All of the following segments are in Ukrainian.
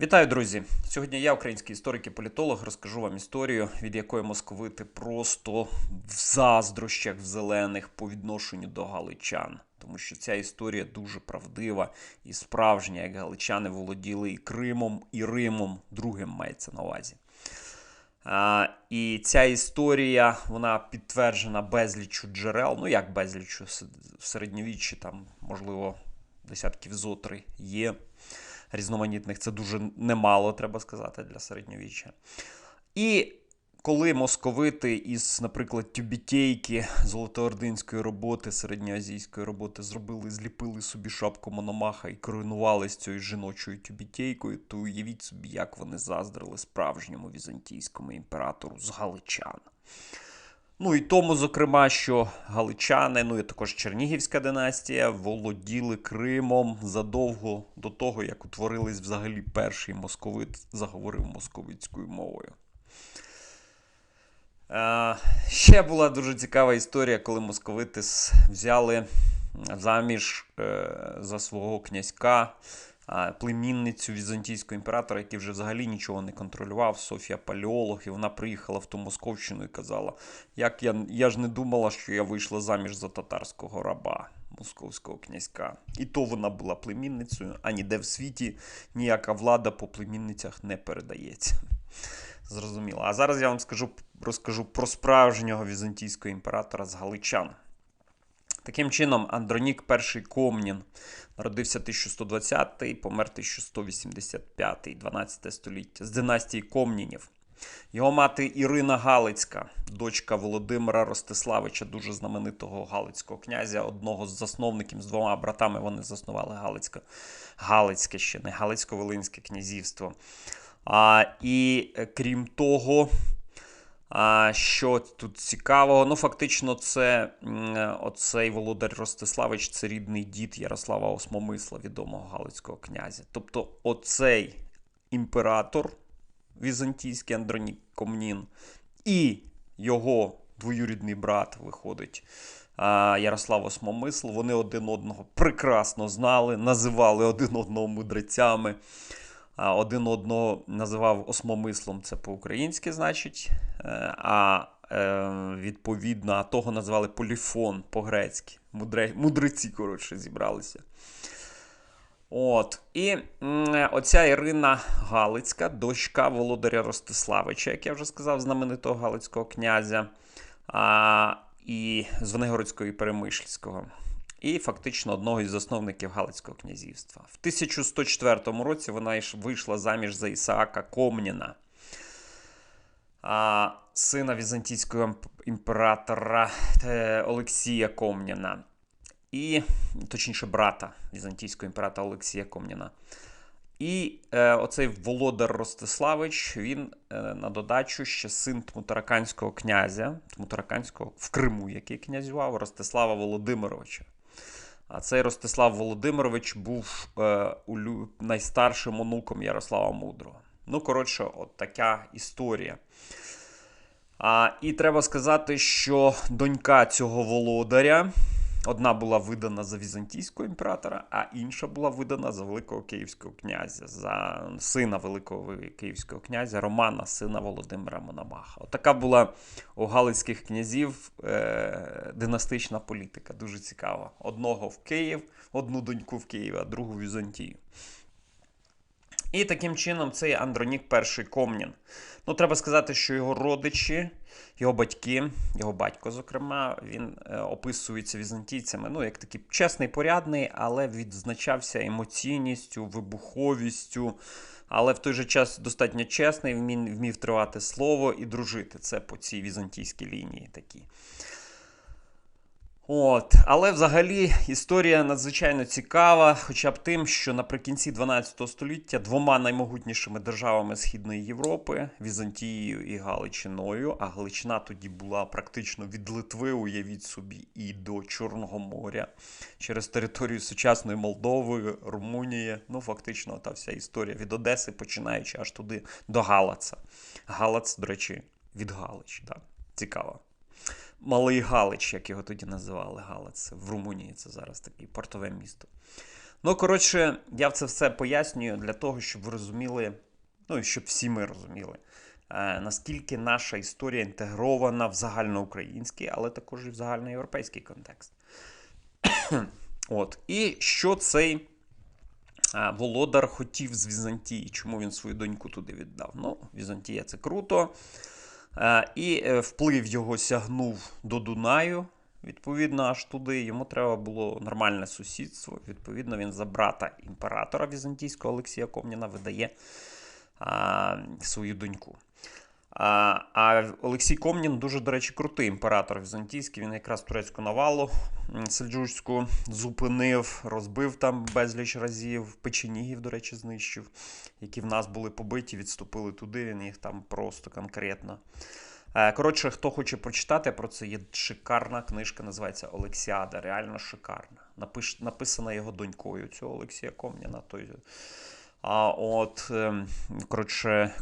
Вітаю, друзі! Сьогодні я, український історик і політолог, розкажу вам історію, від якої московити просто в заздрощах в зелених по відношенню до галичан. Тому що ця історія дуже правдива і справжня, як галичани володіли і Кримом, і Римом, другим мається на увазі. А, і ця історія вона підтверджена безліччю джерел. Ну як безліччю в середньовіччі, там, можливо, десятків зотри є різноманітних. Це дуже немало, треба сказати, для середньовіччя. І коли московити із, наприклад, тюбітейки золотоординської роботи, середньоазійської роботи зробили, зліпили собі шапку Мономаха і коронували цією жіночою тюбітейкою, то уявіть собі, як вони заздрили справжньому візантійському імператору з галичан. Ну і тому, зокрема, що галичани, ну і також Чернігівська династія володіли Кримом задовго до того, як утворились взагалі перший московит заговорив московицькою мовою. Е, ще була дуже цікава історія, коли московити взяли заміж е, за свого князька племінницю візантійського імператора, який вже взагалі нічого не контролював, Софія Палеолог, і вона приїхала в ту Московщину і казала: як я я ж не думала, що я вийшла заміж за татарського раба московського князька. І то вона була племінницею, а ніде в світі ніяка влада по племінницях не передається. Зрозуміло. А зараз я вам скажу, розкажу про справжнього візантійського імператора з Галичан. Таким чином, Андронік І Комнін народився 1120-й, помер 1185-й, 12 століття з династії Комнінів. Його мати Ірина Галицька, дочка Володимира Ростиславича, дуже знаменитого Галицького князя, одного з засновників з двома братами вони заснували Галицьке, Галицьке ще не Галицько-Волинське князівство. А, І е, крім того, а що тут цікавого? Ну, фактично, це оцей Володар Ростиславич, це рідний дід Ярослава Осмомисла, відомого Галицького князя. Тобто, оцей імператор візантійський Андронік Комнін і його двоюрідний брат виходить. Ярослав Осмомисл, вони один одного прекрасно знали, називали один одного мудрецями один одного називав осмомислом, це по-українськи, значить, е, а е, відповідно того називали поліфон по-грецьки. Мудреці, коротше, зібралися. От. І оця Ірина Галицька, дочка Володаря Ростиславича, як я вже сказав, знаменитого Галицького князя а, і Звенигородського і Перемишльського і фактично одного із засновників Галицького князівства. В 1104 році вона вийшла заміж за Ісаака Комніна, сина візантійського імператора е, Олексія Комніна. І, точніше, брата візантійського імператора Олексія Комніна. І е, оцей Володар Ростиславич, він е, на додачу ще син Тмутараканського князя, Тмутараканського в Криму, який князював Ростислава Володимировича. А цей Ростислав Володимирович був е, найстаршим онуком Ярослава Мудрого. Ну, коротше, от така історія. А, І треба сказати, що донька цього володаря. Одна була видана за візантійського імператора, а інша була видана за Великого Київського князя, за сина Великого Київського князя Романа, сина Володимира Мономаха. Отака була у Галицьких князів е- династична політика. Дуже цікава. Одного в Київ, одну доньку в Київ, а другу в Візантію. І таким чином цей Андронік І Комнін. Ну, треба сказати, що його родичі, його батьки, його батько, зокрема, він е, описується візантійцями. Ну, як такий чесний, порядний, але відзначався емоційністю, вибуховістю. Але в той же час достатньо чесний, він вмів тривати слово і дружити. Це по цій візантійській лінії такі. От, Але взагалі історія надзвичайно цікава, хоча б тим, що наприкінці 12 століття двома наймогутнішими державами Східної Європи Візантією і Галичиною, а Галичина тоді була практично від Литви, уявіть собі, і до Чорного моря через територію сучасної Молдови, Румунії. Ну, фактично, та вся історія від Одеси, починаючи аж туди до Галаца. Галац, до речі, від Галич. Так. Цікаво. Малий Галич, як його тоді називали Галац в Румунії. Це зараз таке портове місто. Ну, коротше, я це все пояснюю для того, щоб ви розуміли, ну і щоб всі ми розуміли, е, наскільки наша історія інтегрована в загальноукраїнський, але також і в загальноєвропейський контекст. От. І що цей е, володар хотів з Візантії, чому він свою доньку туди віддав? Ну, Візантія це круто. Е, І е, вплив його сягнув до Дунаю. Відповідно, аж туди йому треба було нормальне сусідство. Відповідно, він за брата імператора візантійського Олексія Комніна видає а, свою доньку. А, а Олексій Комнін дуже, до речі, крутий імператор візантійський. Він якраз турецьку навалу сельджучську зупинив, розбив там безліч разів, печенігів, до речі, знищив, які в нас були побиті, відступили туди. Він їх там просто конкретно. Е, Коротше, хто хоче прочитати про це, є шикарна книжка, називається Олексіада. Реально шикарна. Напиш, написана його донькою цього Олексія Комніна. Той, а от, ем, коротше, е,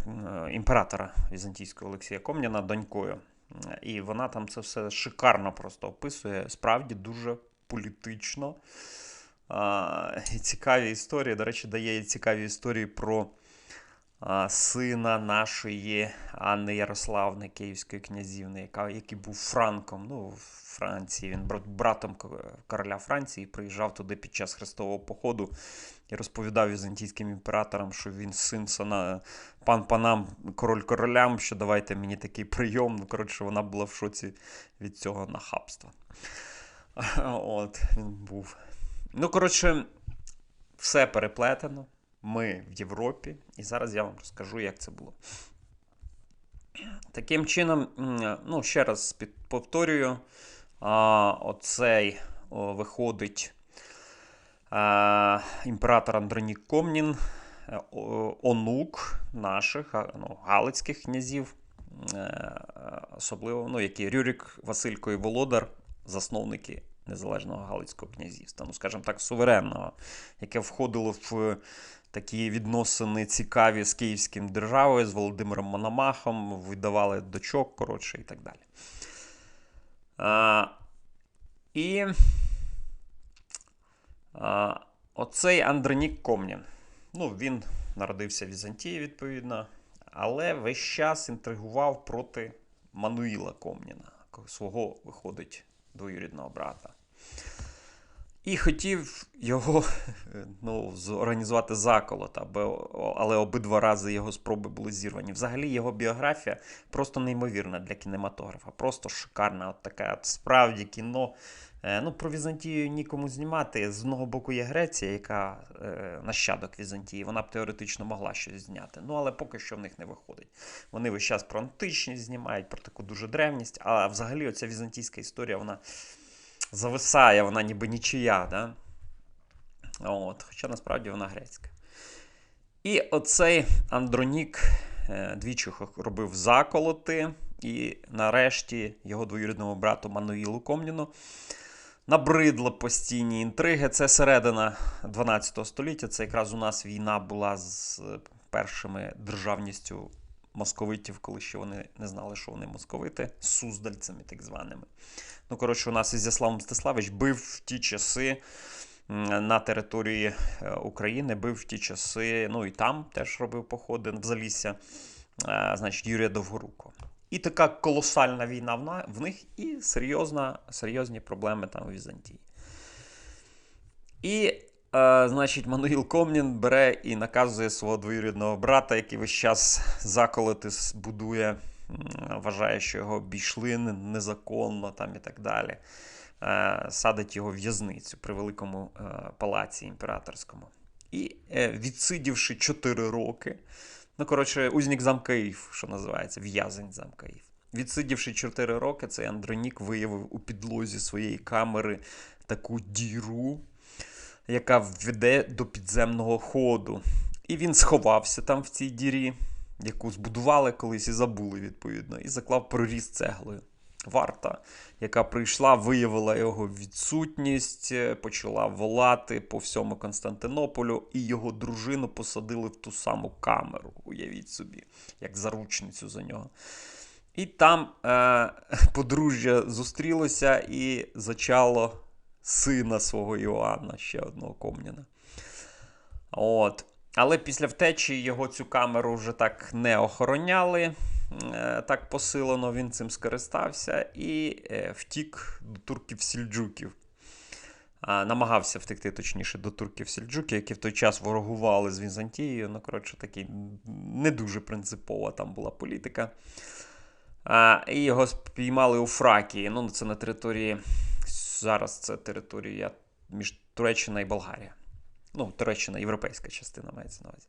імператора візантійського Олексія Комніна донькою. І вона там це все шикарно просто описує. Справді дуже політично. І цікаві історії. До речі, дає цікаві історії про сина нашої Анни Ярославни, Київської князівни, яка, який був Франком. Ну, в Франції. Він брат- братом короля Франції приїжджав туди під час Хрестового походу і розповідав візантійським імператорам, що він син сана, пан панам, король королям, що давайте мені такий прийом. Ну, коротше, вона була в шоці від цього нахабства. От, він був. Ну, коротше, все переплетено. Ми в Європі, і зараз я вам розкажу, як це було. Таким чином, ну, ще раз повторюю, оцей виходить імператор Андронік Комнін, е, онук наших ну, галицьких князів, е, особливо, ну, які Рюрік, Василько і Володар, засновники незалежного Галицького князівства, ну, скажімо так, суверенного, яке входило в такі відносини цікаві з Київським державою, з Володимиром Мономахом, видавали дочок, коротше, і так далі. А, і а, оцей Андронік Комнін. Ну, він народився в Візантії, відповідно, але весь час інтригував проти Мануїла Комніна, свого, виходить, двоюрідного брата. І хотів його ну, зорганізувати заколот, але обидва рази його спроби були зірвані. Взагалі його біографія просто неймовірна для кінематографа. Просто шикарна. От така от справді кіно. Е, Ну, про Візантію нікому знімати. З одного боку є Греція, яка е, нащадок Візантії. Вона б теоретично могла щось зняти. Ну, але поки що в них не виходить. Вони весь час про античність знімають, про таку дуже древність. А взагалі, оця візантійська історія, вона зависає, вона ніби нічия. Да? От, Хоча насправді вона грецька. І оцей Андронік е, двічі робив заколоти, і нарешті його двоюрідному брату Мануїлу Комніну набридли постійні інтриги. Це середина 12 століття. Це якраз у нас війна була з першими державністю московитів, коли ще вони не знали, що вони московити, суздальцями, так званими. Ну, коротше, у нас Ізяслав Мстиславич бив в ті часи на території е, України, бив в ті часи, ну і там теж робив походи в Залісся, е, значить, Юрія Довгоруко. І така колосальна війна в, них, і серйозна, серйозні проблеми там у Візантії. І, е, значить, Мануїл Комнін бере і наказує свого двоюрідного брата, який весь час заколоти будує, вважає, що його обійшли незаконно там і так далі. Е, Садить його в в'язницю при великому е, палаці імператорському. І відсидівши 4 роки, ну, коротше, узник замкаїв, що називається, в'язень замкаїв. Відсидівши 4 роки, цей Андронік виявив у підлозі своєї камери таку діру, яка веде до підземного ходу. І він сховався там в цій дірі, яку збудували колись і забули, відповідно, і заклав проріз цеглою. Варта, яка прийшла, виявила його відсутність, е, почала волати по всьому Константинополю, і його дружину посадили в ту саму камеру, уявіть собі, як заручницю за нього. І там е, подружжя зустрілося і зачало сина свого Іоанна, ще одного Комніна. От. Але після втечі його цю камеру вже так не охороняли. е, Так посилено він цим скористався і е, втік до турків-сільджуків. Намагався втекти, точніше, до турків-сільджуків, які в той час ворогували з Візантією. Ну, коротше, такий не дуже принципова там була політика. І його спіймали у Фракії. Ну, це на території. Зараз це територія між Туреччина і Болгарія. Ну, Туреччина, європейська частина мається на увазі.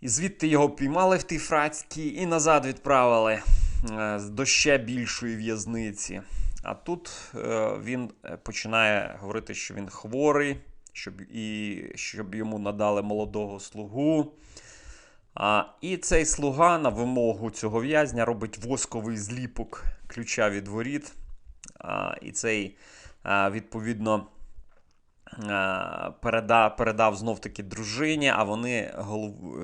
І звідти його піймали в тій Фрацькій і назад відправили е, до ще більшої в'язниці. А тут е, він е, починає говорити, що він хворий, щоб, і щоб йому надали молодого слугу. А, і цей слуга на вимогу цього в'язня робить восковий зліпок ключа від воріт. І цей, відповідно, а, переда, передав знов-таки дружині, а вони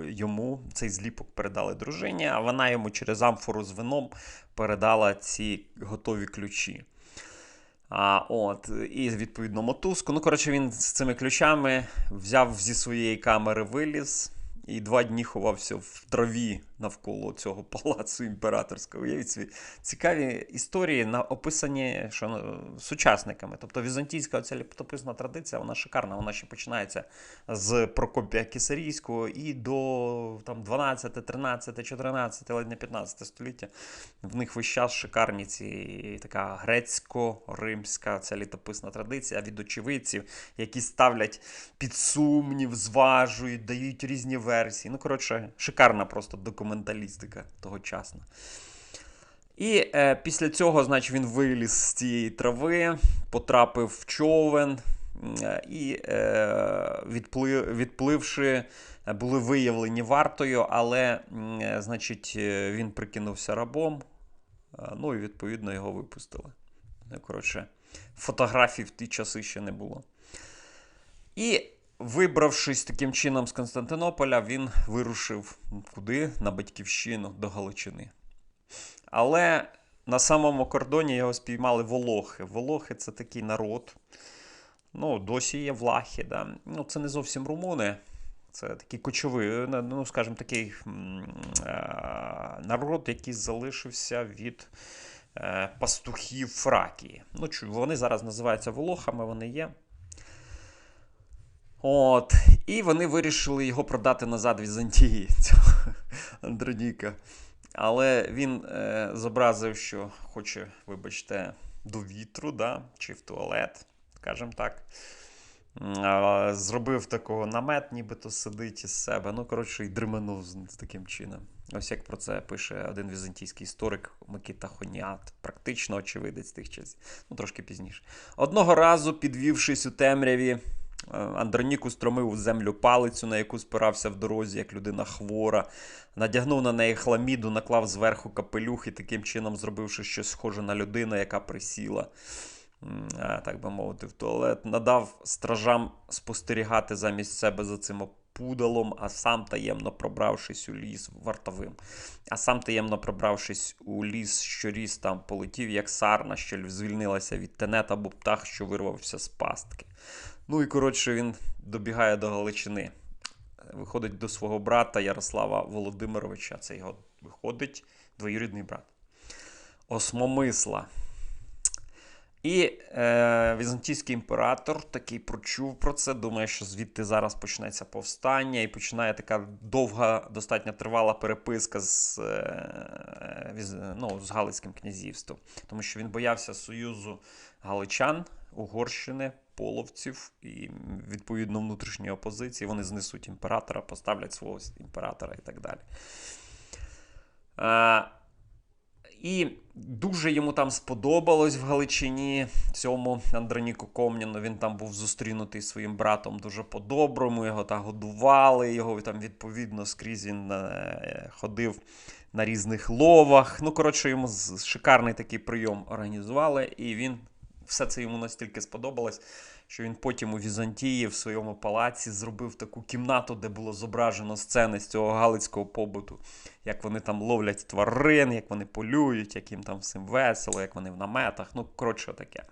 йому цей зліпок передали дружині, а вона йому через амфору з вином передала ці готові ключі. А, от, І відповідно мотузку. Ну, коротше, він з цими ключами взяв зі своєї камери виліз і два дні ховався в траві навколо цього палацу імператорського. Уявіть собі, цікаві історії на описані що, ну, сучасниками. Тобто візантійська оця літописна традиція, вона шикарна. Вона ще починається з Прокопія Кісарійського і до там, 12, 13, 14, ледь не 15 століття. В них весь час шикарні ці така грецько-римська ця літописна традиція від очевидців, які ставлять під сумнів, зважують, дають різні версії. Ну, коротше, шикарна просто документалістика тогочасна. І е, після цього, значить, він виліз з цієї трави, потрапив в човен. е, І, е, відплив, відпливши, е, були виявлені вартою, але, е, значить, е, він прикинувся рабом. е, Ну і відповідно його випустили. Ну, Коротше, фотографій в ті часи ще не було. І вибравшись таким чином з Константинополя, він вирушив куди? На батьківщину до Галичини. Але на самому кордоні його спіймали волохи. Волохи це такий народ. Ну, досі є влахи. Да? Ну, це не зовсім румуни. Це такий кочовий, ну, скажімо, такий е, народ, який залишився від е, пастухів Фракії. Ну, вони зараз називаються волохами, вони є. От. І вони вирішили його продати назад Візантії, цього Андроніка. Але він е, зобразив, що хоче, вибачте, до вітру, да? чи в туалет, скажімо так. Зробив такого намет, нібито сидить із себе. Ну, коротше, і з таким чином. Ось як про це пише один візантійський історик Микита Хоніат, практично очевидець тих часів. Ну, трошки пізніше. Одного разу, підвівшись у темряві, Андронік устромив у землю палицю, на яку спирався в дорозі, як людина хвора, надягнув на неї хламіду, наклав зверху капелюх і таким чином зробивши щось схоже на людину, яка присіла. Так би мовити, в туалет, надав стражам спостерігати замість себе за цим опудалом, а сам таємно пробравшись у ліс вартовим. А сам таємно пробравшись у ліс, що ріс там, полетів, як сарна, що звільнилася від тенет або птах, що вирвався з пастки. Ну і коротше, він добігає до Галичини. Виходить до свого брата Ярослава Володимировича. Це його виходить двоюрідний брат. Осмомисла. І е, візантійський імператор такий прочув про це, думає, що звідти зараз почнеться повстання, і починає така довга, достатньо тривала переписка з, е, віз- ну, з Галицьким князівством, тому що він боявся союзу галичан, Угорщини, половців і відповідно внутрішньої опозиції. Вони знесуть імператора, поставлять свого імператора і так далі. Е, і дуже йому там сподобалось в Галичині цьому Андроніку Комніну. Він там був зустрінутий своїм братом дуже по-доброму. Його там годували, його там відповідно скрізь він е, ходив на різних ловах. Ну, коротше, йому шикарний такий прийом організували, і він все це йому настільки сподобалось, що він потім у Візантії в своєму палаці зробив таку кімнату, де було зображено сцени з цього галицького побуту, як вони там ловлять тварин, як вони полюють, як їм там всім весело, як вони в наметах. Ну, коротше, таке.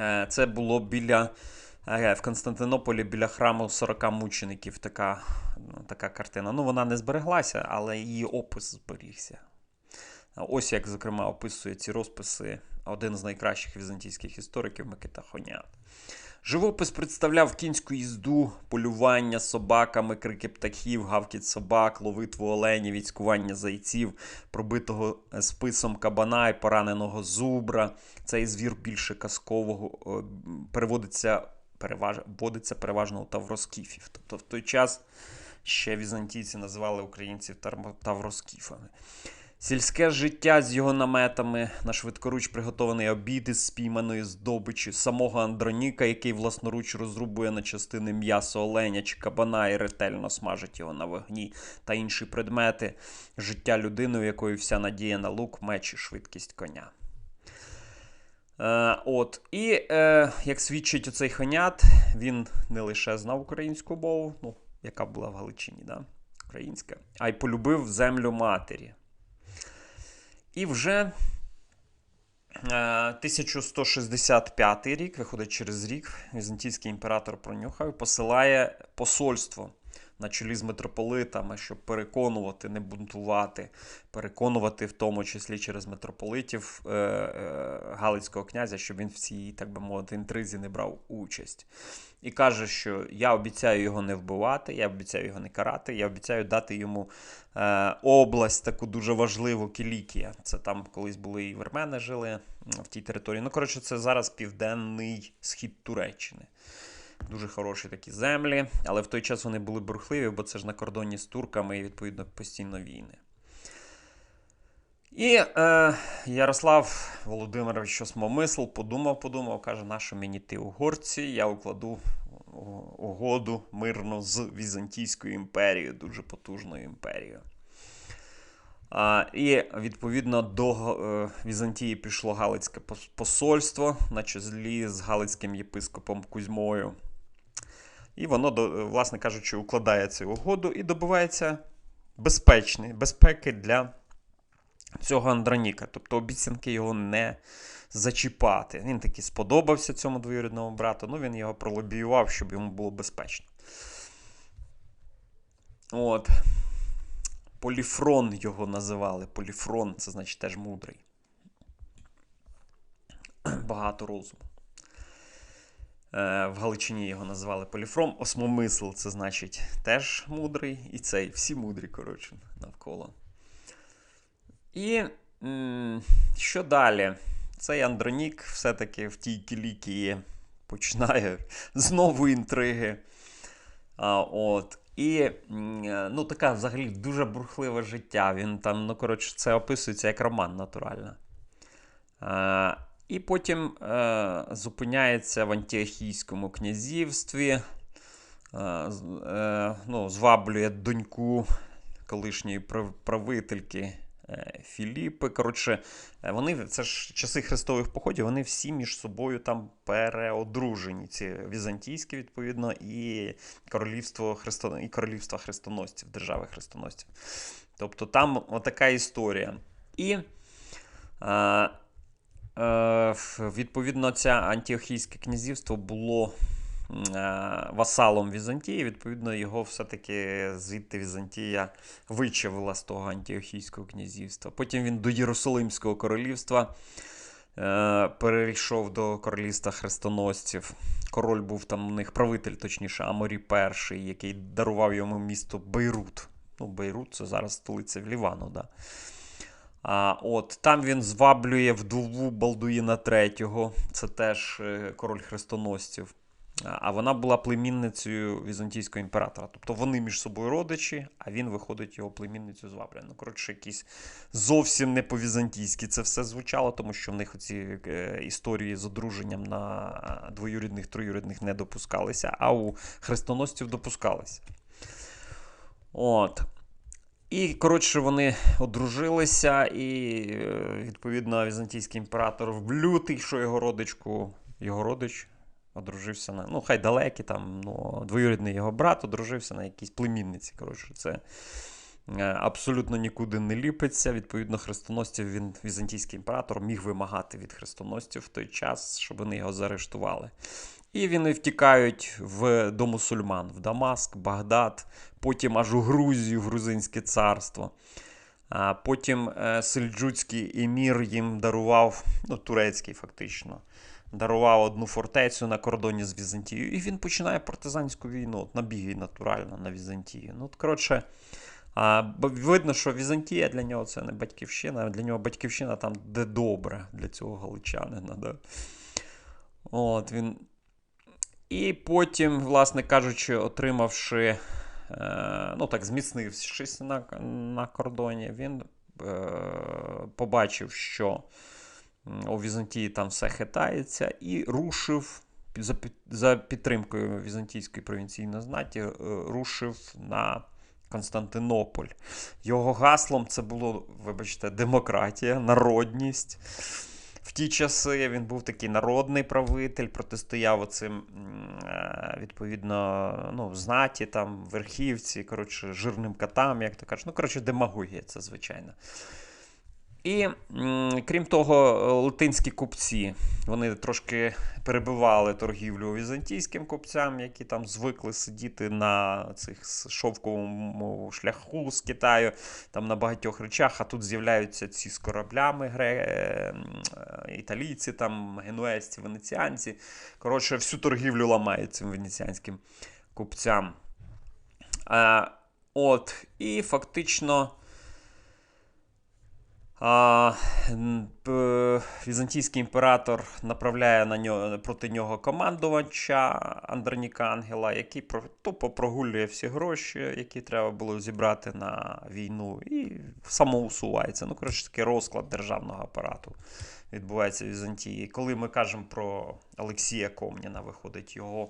Е, Це було біля Е, В Константинополі біля храму 40 мучеників така, ну, така картина. Ну, вона не збереглася, але її опис зберігся. Ось як, зокрема, описує ці розписи один з найкращих візантійських істориків Микита Хонят. Живопис представляв кінську їзду, полювання собаками, крики птахів, гавкіт собак, ловитву оленів, відскування зайців, пробитого списом кабана і пораненого зубра. Цей звір більше казкового е, переводиться, переваж, вводиться переважно у тавроскіфів. Тобто в той час ще візантійці називали українців тавроскіфами. Сільське життя з його наметами, на швидкоруч приготований обід із спійманої здобичі, самого Андроніка, який власноруч розрубує на частини м'ясо оленя чи кабана і ретельно смажить його на вогні, та інші предмети, життя людини, у якої вся надія на лук, меч і швидкість коня. Е, от. І е, як свідчить оцей хонят, він не лише знав українську мову, ну, яка була в Галичині, да? українська, а й полюбив землю матері. І вже е, 1165 рік, виходить через рік, візантійський імператор пронюхав посилає посольство на чолі з митрополитами, щоб переконувати, не бунтувати, переконувати, в тому числі через митрополитів е, е, Галицького князя, щоб він в цій, так би мовити, інтризі не брав участь. І каже, що я обіцяю його не вбивати, я обіцяю його не карати, я обіцяю дати йому е, область таку дуже важливу Кілікія. Це там колись були і вермени жили в тій території. Ну, коротше, це зараз південний схід Туреччини. Дуже хороші такі землі, але в той час вони були бурхливі, бо це ж на кордоні з турками і, відповідно, постійно війни. І е, Ярослав Володимирович Осмомисл подумав, подумав, каже, нащо мені ти угорці, я укладу угоду мирну з Візантійською імперією, дуже потужною імперією. А, І відповідно до е, Візантії пішло Галицьке посольство на чолі з Галицьким єпископом Кузьмою. І воно, власне кажучи, укладає цю угоду і добивається безпечної безпеки для цього Андроніка. Тобто обіцянки його не зачіпати. Він таки сподобався цьому двоюрідному брату, ну він його пролобіював, щоб йому було безпечно. От. Поліфрон його називали. Поліфрон це значить теж мудрий. Багато розуму. Е, В Галичині його називали Поліфрон. Осмомисл це значить теж мудрий. І цей всі мудрі, коротше, навколо. І що далі? Цей Андронік все-таки в тій кілікії починає знову інтриги. А, от. І е, ну, така взагалі дуже бурхливе життя. Він там, ну, коротше, це описується як роман натурально. І потім е, зупиняється в Антіохійському князівстві, е, е, ну, зваблює доньку колишньої правительки е, Філіпи. Коротше, е, вони, це ж часи хрестових походів, вони всі між собою там переодружені. Ці візантійські, відповідно, і королівство, хресто... і королівства хрестоносців, держави хрестоносців. Тобто там отака історія. І. Е, Відповідно, це Антіохійське князівство було е, васалом Візантії. Відповідно, його все-таки звідти Візантія вичавила з того Антіохійського князівства. Потім він до Єрусалимського королівства е, перейшов до королівства хрестоносців. Король був там у них правитель, точніше, Аморі І, який дарував йому місто Бейрут. Ну, Бейрут це зараз столиця в Лівану, да. А, от, там він зваблює вдову Балдуїна III, це теж е, король хрестоносців. А вона була племінницею візантійського імператора. Тобто вони між собою родичі, а він виходить його племінницю зваблює. Ну, коротше, якісь зовсім не по-візантійськи це все звучало, тому що в них оці е, історії з одруженням на двоюрідних, троюрідних не допускалися, а у хрестоносців допускалися. От. І, коротше, вони одружилися, і, е, відповідно, візантійський імператор в лютий, що його родичку, його родич одружився на. Ну, хай далекий там, ну, двоюрідний його брат одружився на якійсь племінниці. Коротше, це е, абсолютно нікуди не ліпиться. Відповідно, хрестоносців він, візантійський імператор, міг вимагати від хрестоносців в той час, щоб вони його заарештували. І вони втікають в, до мусульман, в Дамаск, Багдад, потім аж у Грузію, Грузинське царство. А потім е, сельджуцький емір їм дарував, ну, турецький фактично, дарував одну фортецю на кордоні з Візантією. І він починає партизанську війну, от набіги натурально на Візантію. Ну, от, коротше, а, видно, що Візантія для нього це не батьківщина, для нього батьківщина там, де добре для цього галичанина. Да? От, він... І потім, власне кажучи, отримавши, ну так, зміцнившись на, на кордоні, він е, побачив, що у Візантії там все хитається, і рушив за, підтримкою візантійської провінційної знаті, е, рушив на Константинополь. Його гаслом це було, вибачте, демократія, народність. В ті часи він був такий народний правитель, протистояв оцим, е, відповідно, ну, знаті, там, верхівці, коротше, жирним котам, як то кажуть. Ну, коротше, демагогія це звичайно. І крім того, латинські купці вони трошки перебивали торгівлю візантійським купцям, які там звикли сидіти на цих шовковому шляху з Китаю, там на багатьох речах, а тут з'являються ці з кораблями гре... е, е, італійці, там, генуезці, венеціанці. Коротше, всю торгівлю ламають цим венеціанським купцям. А, от, і фактично. Візантійський імператор направляє на нього, проти нього командувача Андроніка Ангела, який тупо прогулює всі гроші, які треба було зібрати на війну, і самоусувається. Ну, коротше, такий розклад державного апарату відбувається в Візантії. Коли ми кажемо про Олексія Комніна, виходить його,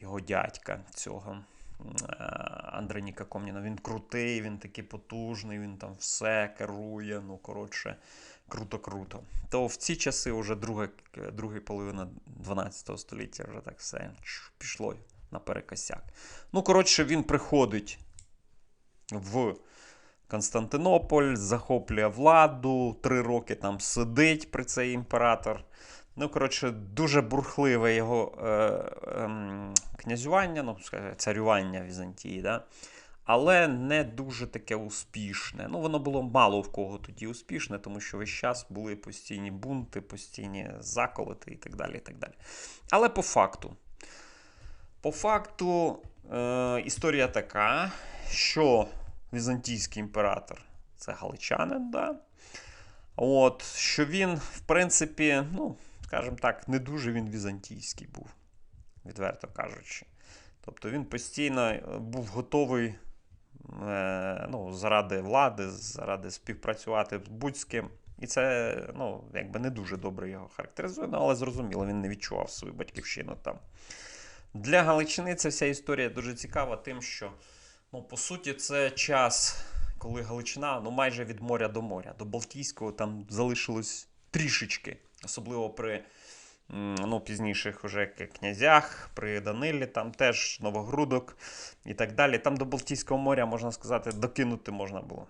його дядька цього. Е, Андроніка Комніна. Він крутий, він такий потужний, він там все керує. Ну, коротше, круто-круто. То в ці часи, вже друга, друга половина 12 століття, вже так все пішло наперекосяк. Ну, коротше, він приходить в Константинополь, захоплює владу, три роки там сидить при цей імператор. Ну, коротше, дуже бурхливе його е, ем, князювання, ну, скажімо, царювання Візантії, да? але не дуже таке успішне. Ну, воно було мало в кого тоді успішне, тому що весь час були постійні бунти, постійні заколоти і так далі. І так далі. Але по факту. По факту, е, історія така, що візантійський імператор це галичанин, да? От, що він, в принципі, ну, скажімо так, не дуже він візантійський був, відверто кажучи. Тобто він постійно е, був готовий е, ну, заради влади, заради співпрацювати з будь з ким. І це ну, якби не дуже добре його характеризує, ну, але зрозуміло, він не відчував свою батьківщину там. Для Галичини ця вся історія дуже цікава, тим, що, ну, по суті, це час, коли Галичина ну, майже від моря до моря. До Балтійського там залишилось трішечки, особливо при ну, пізніших уже князях, при Данилі, там теж Новогрудок і так далі. Там до Балтійського моря, можна сказати, докинути можна було.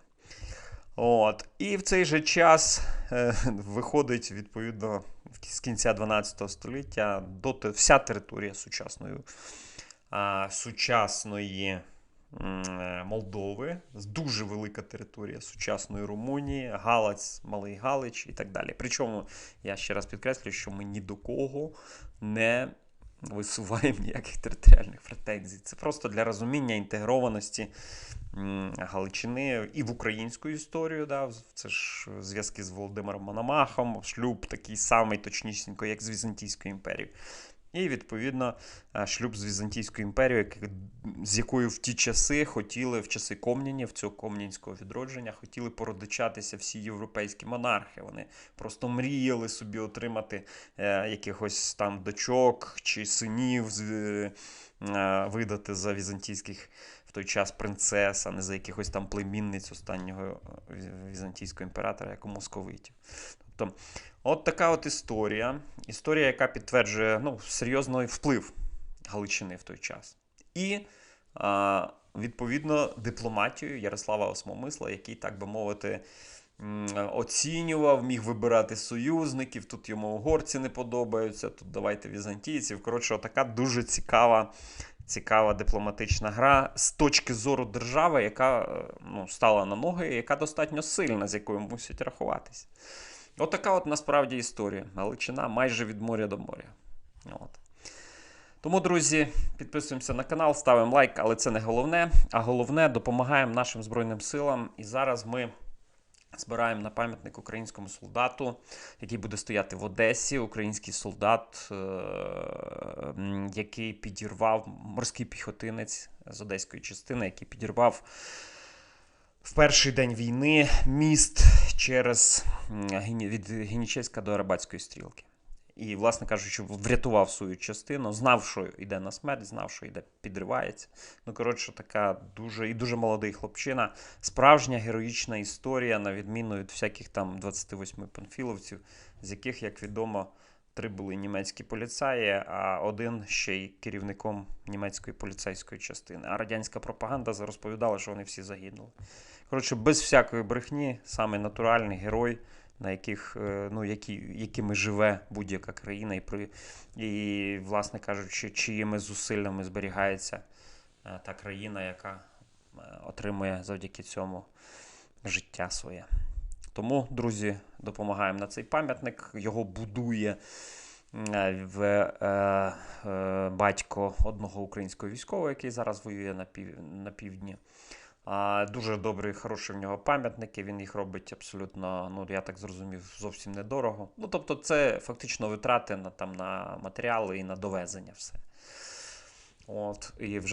От. І в цей же час е, виходить, відповідно, з кінця 12 століття до вся територія сучасної, а, сучасної е, Молдови, дуже велика територія сучасної Румунії, Галаць, Малий Галич і так далі. Причому я ще раз підкреслюю, що ми ні до кого не висуваємо ніяких територіальних претензій. Це просто для розуміння інтегрованості Галичини і в українську історію. Да, це ж зв'язки з Володимиром Мономахом, шлюб такий самий точнісінько, як з Візантійською імперією. І, відповідно, е, шлюб з Візантійською імперією, з якою в ті часи хотіли, в часи Комнінів, цього комнінського відродження, хотіли породичатися всі європейські монархи. Вони просто мріяли собі отримати е, якихось там дочок чи синів, е, видати за візантійських в той час принцес, а не за якихось там племінниць останнього візантійського імператора, як у московитів. Тобто, от така от історія. Історія, яка підтверджує ну, серйозний вплив Галичини в той час. І, відповідно, дипломатію Ярослава Осмомисла, який, так би мовити, оцінював, міг вибирати союзників. Тут йому угорці не подобаються, тут давайте візантійців. Коротше, така дуже цікава, цікава дипломатична гра з точки зору держави, яка е, ну, стала на ноги, яка достатньо сильна, з якою мусять рахуватись. Отака от насправді історія. Галичина майже від моря до моря. От. Тому, друзі, підписуємося на канал, ставимо лайк, але це не головне. А головне, допомагаємо нашим Збройним силам. І зараз ми збираємо на пам'ятник українському солдату, який буде стояти в Одесі. Український солдат, е, який підірвав морський піхотинець з одеської частини, який підірвав в перший день війни міст через від Генічеська до Арабатської стрілки. І, власне кажучи, врятував свою частину, знав, що йде на смерть, знав, що йде, підривається. Ну, коротше, така дуже і дуже молодий хлопчина. Справжня героїчна історія, на відміну від всяких там 28 панфіловців, з яких, як відомо, три були німецькі поліцаї, а один ще й керівником німецької поліцейської частини. А радянська пропаганда розповідала, що вони всі загинули. Коротше, без всякої брехні, саме натуральний герой на яких, е, ну, які, якими живе будь-яка країна, і, при, і, власне кажучи, чиїми зусиллями зберігається е, та країна, яка е, отримує завдяки цьому життя своє. Тому, друзі, допомагаємо на цей пам'ятник. Його будує е, в, е, е, батько одного українського військового, який зараз воює на, пів, на півдні. А, дуже добрий, хороший в нього пам'ятники. Він їх робить абсолютно, ну я так зрозумів, зовсім недорого. Ну, тобто, це фактично витрати на, там, на матеріали і на довезення все. От, і вже